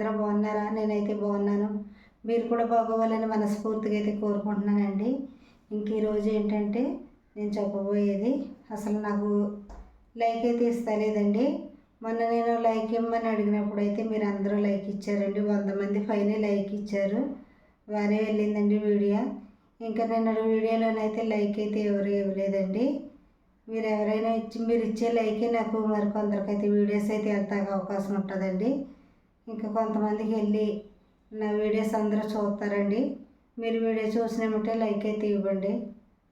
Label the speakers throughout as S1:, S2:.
S1: అందరూ బాగున్నారా? నేనైతే బాగున్నాను. మీరు కూడా బాగోవాలని మనస్ఫూర్తిగా అయితే కోరుకుంటున్నానండి. ఇంక ఈరోజు ఏంటంటే నేను చెప్పబోయేది అసలు నాకు లైక్ అయితే ఇస్తలేదండి మొన్న నేను లైక్ ఇవ్వమని అడిగినప్పుడు అయితే మీరు అందరూ లైక్ ఇచ్చారండి. వంద మంది పైన లైక్ ఇచ్చారు. వారే వెళ్ళిందండి వీడియో. ఇంకా నేను వీడియోలోనైతే లైక్ అయితే ఎవరు ఇవ్వలేదండి. మీరు ఎవరైనా ఇచ్చి మీరు ఇచ్చే లైకే నాకు మరి కొందరికైతే వీడియోస్ అయితే వెళ్తాక అవకాశం ఉంటుందండి. ఇంకా కొంతమందికి వెళ్ళి నా వీడియోస్ అందరూ చూస్తారండి. మీరు వీడియో చూసినామంటే లైక్ అయితే ఇవ్వండి.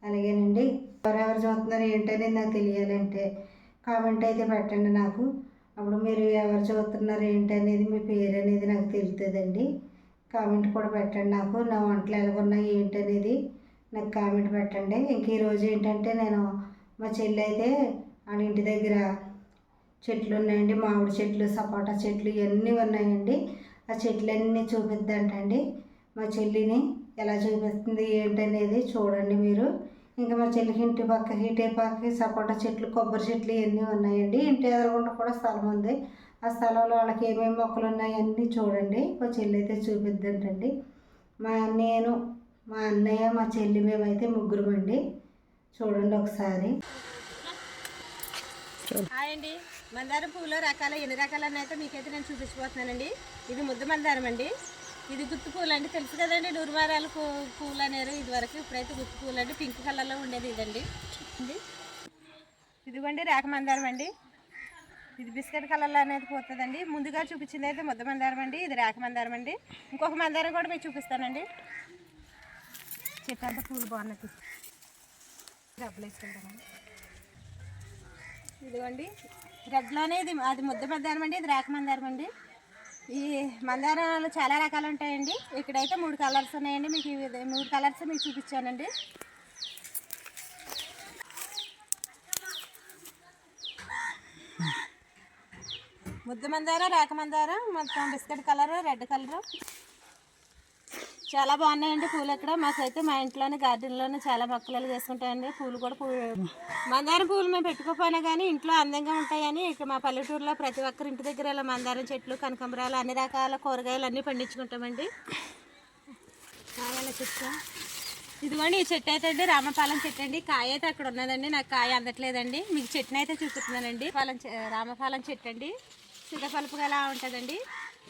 S1: అలాగేనండి. ఎవరెవరు చూస్తున్నారు ఏంటనేది నాకు తెలియాలంటే కామెంట్ అయితే పెట్టండి నాకు. అప్పుడు మీరు ఎవరు చూస్తున్నారు ఏంటనేది మీ పేరు అనేది నాకు తెలుస్తుందండి కామెంట్ కూడా పెట్టండి నాకు. నా వంటలు ఎలాగున్నాయి ఏంటనేది నాకు కామెంట్ పెట్టండి. ఇంక ఈరోజు ఏంటంటే నేను మా చెల్లి అయితే వాళ్ళ ఇంటి దగ్గర చెట్లు ఉన్నాయండి. మామిడి చెట్లు సపోటా చెట్లు ఇవన్నీ ఉన్నాయండి. ఆ చెట్లన్నీ చూపిద్దంటండి. మా చెల్లిని ఎలా చూపిస్తుంది ఏంటనేది చూడండి మీరు. ఇంకా మా చెల్లికి ఇంటి పక్కకి హీటే పక్కకి సపోటా చెట్లు కొబ్బరి చెట్లు ఇవన్నీ ఉన్నాయండి. ఇంటి ఎదురుగుండా కూడా స్థలం ఉంది. ఆ స్థలంలో వాళ్ళకి ఏమేమి మొక్కలు ఉన్నాయన్నీ చూడండి. మా చెల్లి అయితే చూపిద్దంటండి. మా నేను మా అన్నయ్య మా చెల్లి మేమైతే ముగ్గురమండి. చూడండి ఒకసారి.
S2: హాయ్ అండి. మందారం పువ్వులో రకాల ఎన్ని రకాలని అయితే మీకైతే నేను చూపించిపోతున్నానండి ఇది ముద్ద మందారం అండి. ఇది గుత్తు పూలు అండి తెలుసు కదండి నూరుమారాల పూ- పూలు అనేరు ఇది వరకు ఇప్పుడైతే గుత్తు పూలు అండి పింక్ కలర్లో ఉండేది ఇదండి. ఇదిగోండి రేఖ మందారం అండి. ఇది బిస్కెట్ కలర్లో అనేది పోతుందండి. ముందుగా చూపించింది అయితే ముద్ద మందారం అండి. ఇది రేఖ మందారం అండి. ఇంకొక మందారం కూడా మీకు చూపిస్తానండి. చెట్టు పూలు బాగున్నట్టు. డబ్బులు వేసుకుంటానండి. ఇదిగోండి. రెడ్లోనే ఇది అది ముద్ద మందారం అండి ఇది రేఖ మందారం అండి. ఈ మందారాలు చాలా రకాలు ఉంటాయండి. ఇక్కడైతే మూడు కలర్స్ ఉన్నాయండి. మీకు మూడు కలర్స్ మీకు చూపించానండి. ముద్ద మందారం రేఖ మందారం మొత్తం బిస్కెట్ కలర్ రెడ్ కలర్. చాలా బాగున్నాయండి పూలు ఇక్కడ మాకైతే మా ఇంట్లోనే గార్డెన్లోనే చాలా మొక్కలు చేసుకుంటాయండి. పూలు కూడా పూలు మందారం పూలు మేము పెట్టుకోపోయినా కానీ ఇంట్లో అందంగా ఉంటాయని ఇక్కడ మా పల్లెటూరులో ప్రతి ఒక్కరి ఇంటి దగ్గర ఇలా మందారం చెట్లు కనకాంబరాలు అన్ని రకాల కూరగాయలు అన్నీ పండించుకుంటామండి. కాయాల చెట్టు. ఇదిగోండి ఈ చెట్టు అయితే అండి రామపాలెం చెట్టు అండి. కాయ అయితే అక్కడ ఉన్నదండి నాకు కాయ అందట్లేదండి. మీకు చెట్టునైతే అయితే చూపిస్తున్నానండి పాలెం రామపాలెం చెట్టు అండి. సీతాఫలపుగా ఎలా ఉంటుందండి.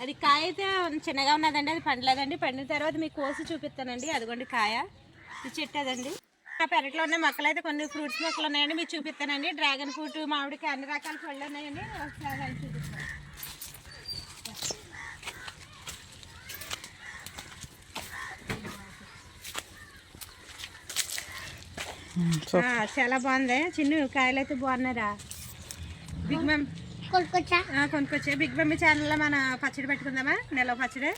S2: అది కాయ అయితే చిన్నగా ఉన్నదండి అది పండలేదండి. పండిన తర్వాత మీకు కోసి చూపిస్తానండి. అదిగోండి కాయ. ఈ చెట్టు అదండి ఆ పెరట్లో ఉన్న మొక్కలు అయితే కొన్ని ఫ్రూట్స్ మొక్కలు ఉన్నాయండి. మీకు చూపిస్తానండి. డ్రాగన్ ఫ్రూట్ మామిడికి అన్ని రకాల పళ్ళు ఉన్నాయండి. ఒకసారి అవి చూపిస్తాను. ఆ, చాలా బాగుంది. చిన్న కాయలు అయితే బాగున్నారా? బిగ్ మమ్
S3: కొనుక్కొచ్చా?
S2: బిగ్ మమ్మీ ఛానల్లో మన పచ్చడి పెట్టుకుందామా? నెల పచ్చడి?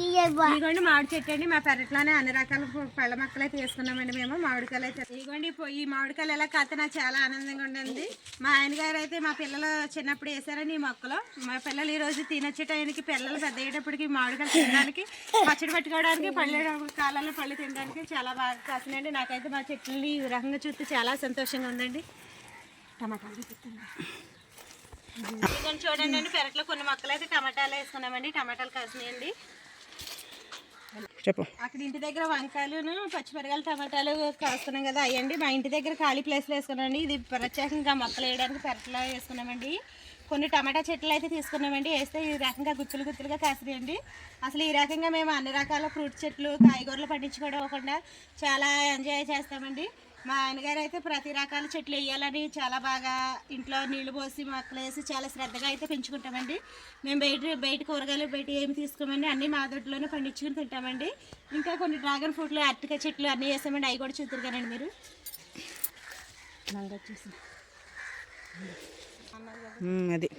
S2: ఇదిగోండి మామిడి చెట్టు అండి. మా పెరట్లోనే అన్ని రకాల పళ్ళ మొక్కలు అయితే వేసుకున్నామండి మేము. మామిడికాయలు అయితే. ఇదిగోండి ఈ మామిడికాయలు ఎలా కాస్తే నాకు చాలా ఆనందంగా ఉండండి మా ఆయన గారు అయితే మా పిల్లలు చిన్నప్పుడు వేసారని ఈ మొక్కలు. మా పిల్లలు ఈ రోజు తినొచ్చే టైంకి పిల్లలు పెద్ద అయ్యేటప్పటికి మామిడికాయలు తినడానికి పచ్చడి పెట్టుకోవడానికి పళ్ళు కాలాల్లో పళ్ళు తినడానికి చాలా బాగా కాసినాయండి. నాకైతే మా చెట్లని ఈ రకంగా చూస్తే చాలా సంతోషంగా ఉందండి. టమాటాలు ఇదిగోండి చూడండి అండి పెరట్లో కొన్ని మొక్కలు అయితే టమాటాలు వేసుకున్నామండి టమాటాలు కాసినాయండి.
S4: చెప్పు.
S2: అక్కడ ఇంటి దగ్గర వంకాయలు పచ్చిమిరకాయలు టమాటాలు కాస్తున్నాం కదా అయ్యండి. మా ఇంటి దగ్గర ఖాళీ ప్లేస్లో వేసుకున్నామండి. ఇది ప్రత్యేకంగా మొక్కలు వేయడానికి పెరట్లో వేసుకున్నామండి. కొన్ని టమాటా చెట్లు అయితే తీసుకున్నామండి. వేస్తే ఈ రకంగా గుత్తులు గుత్తులుగా కాసినాయండి. అసలు ఈ రకంగా మేము అన్ని రకాల ఫ్రూట్ చెట్లు కాయగూరలు పండించుకోవడం చాలా ఎంజాయ్ చేస్తామండి. మా ఆయనగారు అయితే ప్రతి రకాల చెట్లు వేయాలని చాలా బాగా ఇంట్లో నీళ్ళు పోసి మొక్కలు వేసి చాలా శ్రద్ధగా అయితే పెంచుకుంటామండి. మేము బయట బయట కూరగాయలు బయట ఏమి తీసుకోమండి. అన్నీ మా దొడ్లోనే పండించుకుని తింటామండి. ఇంకా కొన్ని డ్రాగన్ ఫ్రూట్లు అరటికాయ చెట్లు అన్నీ వేసామండి. అవి కూడా చూద్దరు కదండి మీరు.
S4: అది.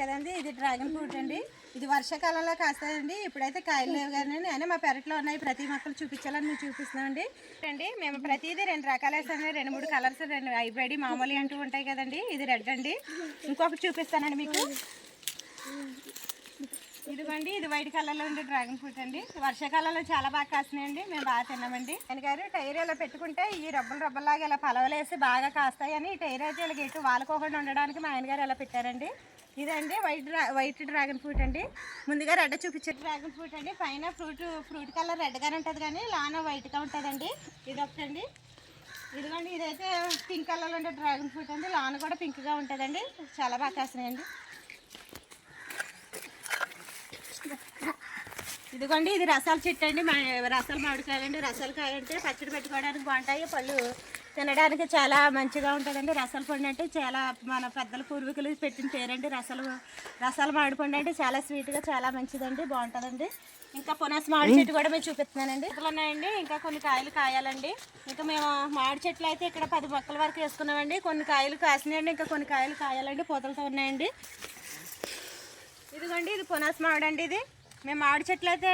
S2: కదండి ఇది డ్రాగన్ ఫ్రూట్ అండి. ఇది వర్షాకాలంలో కాస్తాయండి. ఇప్పుడైతే కాయలు లేవు కానీ అయినా మా పెరట్లో ఉన్నాయి. ప్రతి మొక్కలు చూపించాలని మేము చూపిస్తున్నామండి. అండి మేము ప్రతిదీ రెండు రకాలు వేస్తామండి. రెండు మూడు కలర్స్ రెండు హైబ్రిడ్ మామూలు అంటూ ఉంటాయి కదండి. ఇది రెడ్ అండి. ఇంకొకటి చూపిస్తానండి మీకు. ఇదిగోండి ఇది వైట్ కలర్లో ఉండే డ్రాగన్ ఫ్రూట్ అండి. వర్షాకాలంలో చాలా బాగా కాస్తున్నాయండి మేము బాగా తిన్నామండి. ఆయన గారు టైర్ ఇలా పెట్టుకుంటే ఈ రబ్బలు రబ్బల్లాగా ఇలా పలవలేసి బాగా కాస్తాయని ఈ టైర్ అయితే ఇలా గెట్టు వాలుకోకుండా ఉండడానికి మా ఆయన గారు ఇలా పెట్టారండి. ఇదండి వైట్ డ్రా వైట్ డ్రాగన్ ఫ్రూట్ అండి. ముందుగా రెడ్ చూపించే డ్రాగన్ ఫ్రూట్ అండి పైన ఫ్రూట్ ఫ్రూట్ కలర్ రెడ్గానే ఉంటుంది కానీ లాన వైట్గా ఉంటుందండి. ఇది ఒకటండి ఇదిగోండి ఇదైతే పింక్ కలర్లో ఉండే డ్రాగన్ ఫ్రూట్ అండి లాన కూడా పింక్గా ఉంటుందండి. చాలా బాగా కాస్తున్నాయండి. ఇదిగోండి ఇది రసాల చెట్టు అండి. మా రసాల మామిడికాయలు అండి రసాల కాయ అంటే పచ్చడి పెట్టుకోవడానికి బాగుంటాయి. పళ్ళు తినడానికి చాలా మంచిగా ఉంటుందండి. రసాల పండు అంటే చాలా మన పెద్దల పూర్వీకులు పెట్టిన పేరండి. రసాలు రసాల మామిడి పండు అంటే చాలా స్వీట్గా చాలా మంచిదండి. బాగుంటుందండి. ఇంకా పునాస మామిడి చెట్టు కూడా మేము చూపిస్తున్నానండి. ఇక్కడ ఉన్నాయండి. ఇంకా కొన్ని కాయలు కాయాలండి. ఇంకా మేము మామిడి చెట్లు అయితే ఇక్కడ పది మొక్కల వరకు వేసుకున్నామండి. కొన్ని కాయలు కాసినాయండి. ఇంకా కొన్ని కాయలు కాయాలండి. పూతలతో ఉన్నాయండి. ఇదిగోండి ఇది పునాస మామిడి అండి ఇది. మేము మామిడి చెట్లు అయితే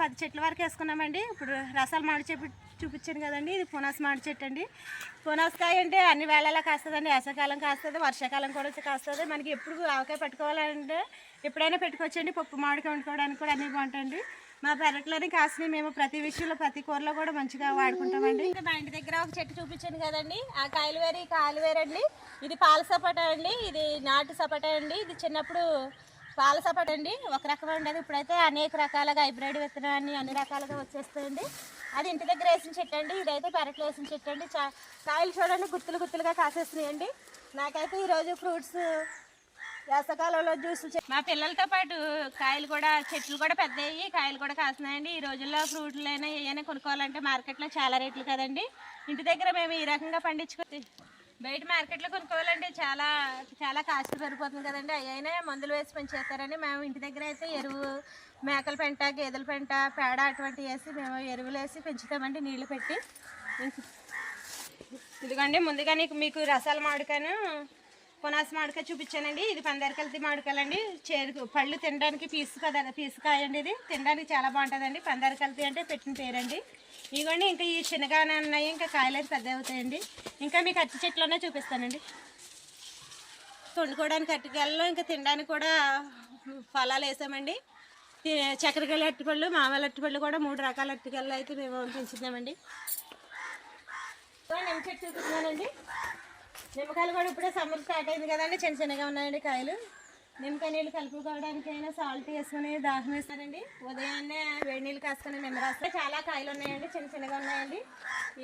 S2: పది చెట్ల వరకు వేసుకున్నామండి. ఇప్పుడు రసాలు మామిడి చెట్టు చూపించాను కదండి. ఇది పునాస్ మామిడి చెట్టు అండి. పునాసకాయ అంటే అన్ని వేళలా కాస్తుందండి. వేసవకాలం కాస్తుంది వర్షాకాలం కూడా కాస్తుంది. మనకి ఎప్పుడు ఆవకాయ పెట్టుకోవాలంటే ఎప్పుడైనా పెట్టుకోవచ్చండి. పప్పు మామిడికాయ వండుకోవడానికి కూడా అన్నీ బాగుంటాయండి. మా పెరట్లోనే కాసినవి మేము ప్రతి విషయంలో ప్రతి కూరలో కూడా మంచిగా వాడుకుంటామండి. ఇంకా మా ఇంటి దగ్గర ఒక చెట్టు చూపించాను కదండి. ఆ కాయలు వేరు ఈ కాయలు వేరండి. ఇది పాల సపోటా అండి. ఇది నాటు సపోటా అండి. ఇది చిన్నప్పుడు పాల సపోట అండి. ఒక రకం ఉండదు. ఇప్పుడైతే అనేక రకాలుగా హైబ్రిడ్ విత్తనాన్ని అన్ని రకాలుగా వచ్చేస్తాయండి అది ఇంటి దగ్గర వేసిన చెట్టు అండి. ఇదైతే పెరట్లో వేసిన చెట్టు అండి. చా కాయలు చూడండి గుత్తులు గుత్తులుగా కాసేస్తున్నాయండి. నాకైతే ఈరోజు ఫ్రూట్స్ వేసకాలంలో జ్యూసులు మా పిల్లలతో పాటు కాయలు కూడా చెట్లు కూడా పెద్దవి కాయలు కూడా కాస్తున్నాయండి. ఈ రోజుల్లో ఫ్రూట్లు అయినా ఏమైనా కొనుక్కోవాలంటే మార్కెట్లో చాలా రేట్లు కదండి. ఇంటి దగ్గర మేము ఈ రకంగా పండించుకుంటే బయట మార్కెట్లో కొనుక్కోవాలంటే చాలా చాలా కాస్ట్ పెరిగిపోతుంది కదండి. అయినా మందులు వేసి పెంచేస్తారని మేము ఇంటి దగ్గర అయితే ఎరువు మేకల పెంట గేదెల పెంట పేడ అటువంటివి వేసి మేము ఎరువులు వేసి పెంచుతామండి నీళ్ళు పెట్టి. ఇదిగోండి ముందుగా నీకు మీకు రసాల మామిడికాయను పునాస మామిడికాయ చూపించానండి. ఇది పందరికల్తి మామిడికాయలండి. చేరుకు పళ్ళు తినడానికి పీసు కదా పీసుకాయ అండి ఇది. తినడానికి చాలా బాగుంటుందండి. పందరికల్తి అంటే పెట్టిన పేరండి. ఇవన్నీ ఇంకా ఈ చిన్నగానే ఉన్నాయి ఇంకా కాయలు అయితే పెద్ద అవుతాయండి. ఇంకా మీకు అట్టి చెట్లోనే చూపిస్తానండి. వండుకోవడానికి అరటికాయలు ఇంకా తినడానికి కూడా ఫలాలు వేసామండి. తి- చక్కెరకాయలు అరటిపళ్ళు మామూలు అరటిపళ్ళు కూడా మూడు రకాల అరటికాయలు అయితే మేము పెంచుతామండి నిమ్మ చెట్టు చూపిస్తున్నానండి. నిమ్మకాయలు కూడా ఇప్పుడే సమ్మర్ స్టార్ట్ అయింది కదండి. చిన్న చిన్నగా ఉన్నాయండి కాయలు. నిమ్మకాయ నీళ్ళు కలుపుకోవడానికైనా సాల్ట్ వేసుకుని దాహం వేస్తారండి. ఉదయాన్నే వేడి నీళ్ళు కాసుకుని నిమ్మ రాస్తే చాలా కాయలు ఉన్నాయండి. చిన్న చిన్నగా ఉన్నాయండి.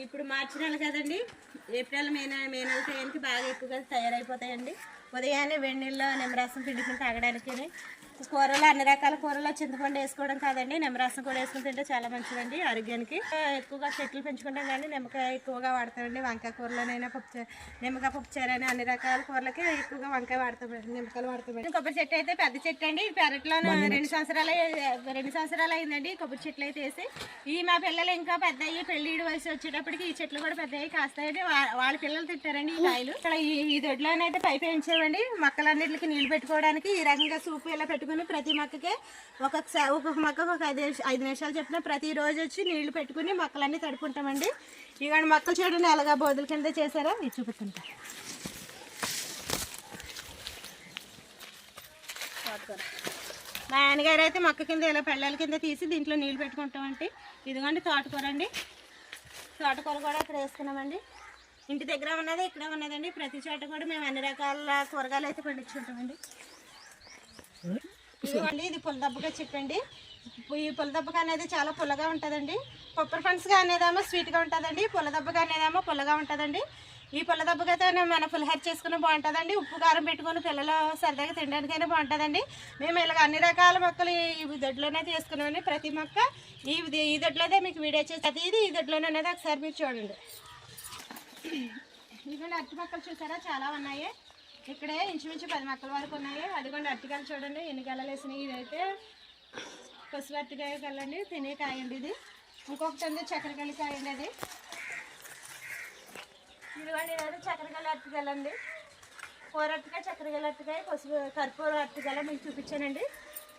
S2: ఇప్పుడు మార్చి నెల కదండి. ఏప్రిల్ మే నెల మే నెల టైంకి బాగా ఎక్కువగా తయారైపోతాయండి. ఉదయాన్నే వేడి నీళ్ళలో నిమ్మరసం పిండుకుని తాగడానికి కూరలు అన్ని రకాల కూరలో చింతపండు వేసుకోవడం కాదండి. నిమ్మరసం కూడా వేసుకుని తింటే చాలా మంచిదండి ఆరోగ్యానికి. ఎక్కువగా చెట్లు పెంచుకుంటాం కానీ నిమ్మకాయ ఎక్కువగా వాడతామండి. వంకాయ కూరలోనైనా పప్పు నిమ్మకాయ పప్పు చేరని అన్ని రకాల కూరలకి ఎక్కువగా వంకాయ వాడతామండి నిమ్మకాయలు వాడతామండి. కొబ్బరి చెట్టు అయితే పెద్ద చెట్టు అండి. పెరట్లో రెండు సంవత్సరాలు రెండు సంవత్సరాలు అయిందండి కొబ్బరి చెట్లు అయితే వేసి. ఈ మా పిల్లలు ఇంకా పెద్ద అయ్యి పెళ్ళిడి వయసు వచ్చేటప్పటికి ఈ చెట్లు కూడా పెద్ద అయ్యి కాస్తాయండి వాళ్ళ పిల్లలు తింటారండి ఈ కాయలు. ఇక్కడ ఈ దొడ్లోనైతే పైపు వేయించామండి మొక్కలన్నిటికి నీళ్ళు పెట్టుకోవడానికి ఈ రకంగా సూపు ఇలా పెట్టుకుని ప్రతి మొక్కకి ఒక్కొక్కసారి ఒక్కొక్క మొక్కకు ఒక ఐదు ఐదు నిమిషాలు చెప్పిన ప్రతిరోజు వచ్చి నీళ్ళు పెట్టుకుని మొక్కలన్నీ తడుపుకుంటామండి. ఇవాళ మొక్కలు చూడండి ఎలాగా బోధుల కింద చేశారో. ఇది చూపిస్తుంటా. తోటకూర. మా ఆయనగారు అయితే మొక్క కింద ఇలా పెళ్ళాల కింద తీసి దీంట్లో నీళ్ళు పెట్టుకుంటామండి. ఇదిగోండి తోటకూర అండి తోటకూర కూడా ఇక్కడ వేసుకున్నామండి. ఇంటి దగ్గర ఉన్నది ఇక్కడ ఉన్నదండి. ప్రతి చోట కూడా మేము అన్ని రకాల కూరగాయలు అయితే పండించుకుంటామండి. ఇదిగోండి ఇది పులదబ్బగా చెప్పండి. ఈ పులదబ్బగా అనేది చాలా పుల్లగా ఉంటుందండి. కొబ్బరి ఫండ్స్గా అనేదేమో స్వీట్గా ఉంటుందండి. పులదబ్బగా అనేదేమో పుల్లగా ఉంటుందండి. ఈ పుల్లదబ్బగా అయితే మన పులిహోర చేసుకుని బాగుంటుందండి. ఉప్పు కారం పెట్టుకుని పిల్లలు సరదాగా తినడానికైనా బాగుంటుందండి. మేము ఇలాగ అన్ని రకాల మొక్కలు ఈ దొడ్లోనే తీసుకున్నామండి. ప్రతి మొక్క ఈ ఈ దొడ్లోనే మీకు వీడియో చేసి ప్రతిది ఈ దొడ్లోనే అనేది ఒకసారి మీరు చూడండి. ఇదిగోండి అరటి మొక్కలు చూసారా? చాలా ఉన్నాయి. ఇక్కడే ఇంచుమించు పది మొక్కల వరకు ఉన్నాయి. అదిగోండి అరటికాయలు చూడండి ఎన్ని గెలలు ఇదైతే పసుపు అరటికాయ కలండి తినే కాయండి ఇది. ఇంకొకటి ఉంది చక్కెరకాయల కాయండి అది. ఇదిగోండి ఇదైతే చక్కెరకాయల అరటికాయలు అండి కూర అరటికాయ చక్కెరకాయల అరటికాయ పసుపు కర్పూర అరటికాయలు మీకు చూపించానండి.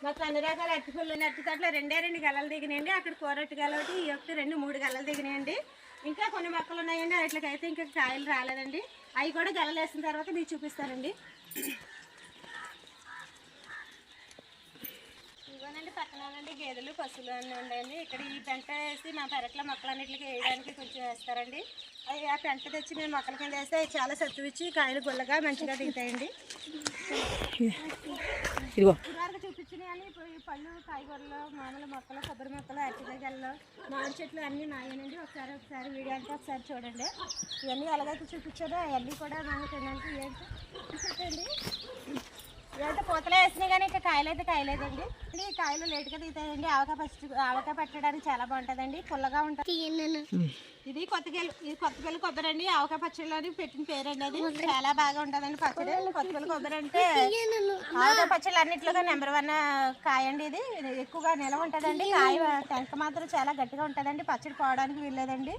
S2: మాకు అన్ని రకాల అరటిపళ్ళు అరటికాయలు రెండే రెండు గలలు దిగినాయండి. అక్కడ కూరటి గల ఒకటి ఈ ఒకటి రెండు మూడు గలలు దిగినాయండి. ఇంకా కొన్ని మొక్కలు ఉన్నాయండి. వాటికైతే ఇంకా కాయలు రాలేదండి. అవి కూడా గలలు వేసిన తర్వాత మీకు చూపిస్తానండి. పక్కనండి గేదెలు పశువులు అన్నీ ఉన్నాయండి. ఇక్కడ ఈ పెంట వేసి మా పెరట్లో మొక్కలన్నిటికి వేయడానికి కొంచెం వేస్తారండి. అవి ఆ పెంట తెచ్చి మేము మొక్కల కింద వేస్తే చాలా సత్తు ఇచ్చి కాయలు గుల్లగా మంచిగా దిగుతాయండి. ఇదివరకు చూపించినవి ఇప్పుడు ఈ పళ్ళు కాయగూరలు మామూలు మొక్కలు కొబ్బరి మొక్కలు అరటికాయలు మామిడి చెట్లు అన్నీ నాయనండి ఒకసారి ఒకసారి వీడియో అంతా ఒకసారి చూడండి. ఇవన్నీ ఎలాగైతే చూపించారో అవన్నీ కూడా మనకి తినడానికి ఏంటి? ఇవైతే పూతలే వేసినాయి కానీ ఇంకా కాయలు అయితే కాయలేదండి. ఈ కాయలు లేట్గా దిగుతాయండి ఆవకాయ పచ్చి ఆవకాయ పెట్టడానికి చాలా బాగుంటుందండి. పుల్లగా ఉంటుంది ఇది కొత్తగెలు ఇది కొత్తగెలు కొబ్బరి అండి. ఆవకాయ పచ్చడిలో పెట్టిన పేరండి అది. చాలా బాగా ఉంటుందండి పచ్చడి. కొత్తగెలు కొబ్బరి అంటే
S3: తీయనను.
S2: ఆవకాయ పచ్చళ్ళు అన్నిట్లుగా నెంబర్ వన్ కాయ అండి ఇది. ఇది ఎక్కువగా నిలవ ఉంటుందండి. కాయ టెంక మాత్రం చాలా గట్టిగా ఉంటుందండి. పచ్చడి పోవడానికి వీల్లేదండి.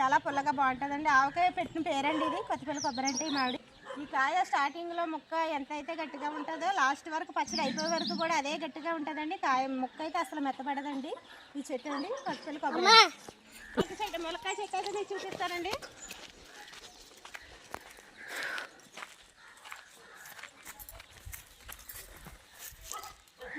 S2: చాలా పుల్లగా బాగుంటుందండి. ఆవకాయ పెట్టిన పేరండి ఇది. కొత్తపల్లి కొబ్బరి అంటే ఈ మామిడి ఈ కాయ స్టార్టింగ్లో ముక్క ఎంత అయితే గట్టిగా ఉంటుందో లాస్ట్ వరకు పచ్చడి అయిపోయే వరకు కూడా అదే గట్టిగా ఉంటుందండి. కాయ ముక్క అయితే అసలు మెత్తపడదండి ఈ చెట్టు అండి కొత్తపల్లి కొబ్బరి. చెట్టు ములక్కాయ చెట్టు అయితే మీకు చూపిస్తానండి.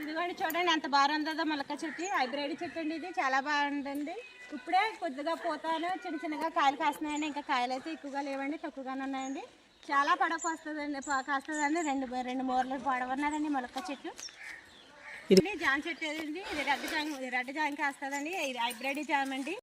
S2: ఇదిగోండి చూడండి ఎంత బాగుందో మొలక చెట్టు. హైబ్రిడ్ చెట్టు అండి ఇది చాలా బాగుందండి. ఇప్పుడే కొద్దిగా పోతాను. చిన్న చిన్నగా కాయలు కాస్తున్నాయండి ఇంకా కాయలు అయితే ఎక్కువగా లేవండి తక్కువగానే ఉన్నాయండి. చాలా పడక వస్తుందండి కాస్తుందండి. రెండు రెండు మూరలు పొడవన్నదండి మొలక చెట్టు.
S4: ఇది-
S2: జామ చెట్టు ఇది రెడ్ జామ ఇది రెడ్ జామ కాస్తుందండి. ఇది హైబ్రిడ్ జామ అండి.